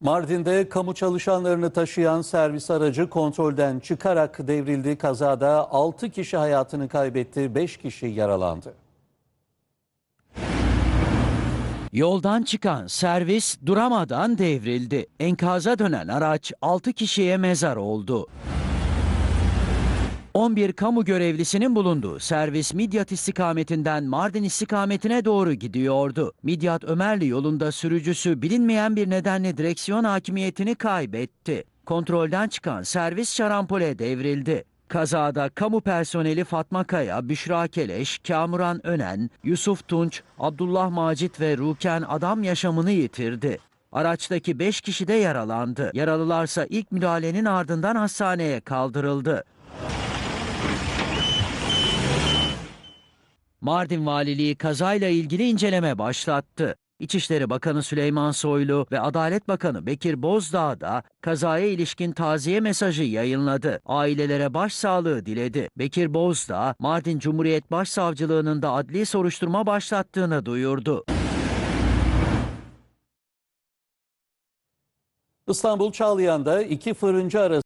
Mardin'de kamu çalışanlarını taşıyan servis aracı kontrolden çıkarak devrildi. Kazada 6 kişi hayatını kaybetti, 5 kişi yaralandı. Yoldan çıkan servis duramadan devrildi. Enkaza dönen araç 6 kişiye mezar oldu. 11 kamu görevlisinin bulunduğu servis Midyat istikametinden Mardin istikametine doğru gidiyordu. Midyat Ömerli yolunda sürücüsü bilinmeyen bir nedenle direksiyon hakimiyetini kaybetti. Kontrolden çıkan servis şarampole devrildi. Kazada kamu personeli Fatma Kaya, Büşra Keleş, Kamuran Önen, Yusuf Tunç, Abdullah Macit ve Ruken Adam yaşamını yitirdi. Araçtaki 5 kişi de yaralandı. Yaralılarsa ilk müdahalenin ardından hastaneye kaldırıldı. Mardin Valiliği kazayla ilgili inceleme başlattı. İçişleri Bakanı Süleyman Soylu ve Adalet Bakanı Bekir Bozdağ da kazaya ilişkin taziye mesajı yayınladı. Ailelere başsağlığı diledi. Bekir Bozdağ, Mardin Cumhuriyet Başsavcılığı'nın da adli soruşturma başlattığını duyurdu. İstanbul Çağlayan'da iki fırıncı arasında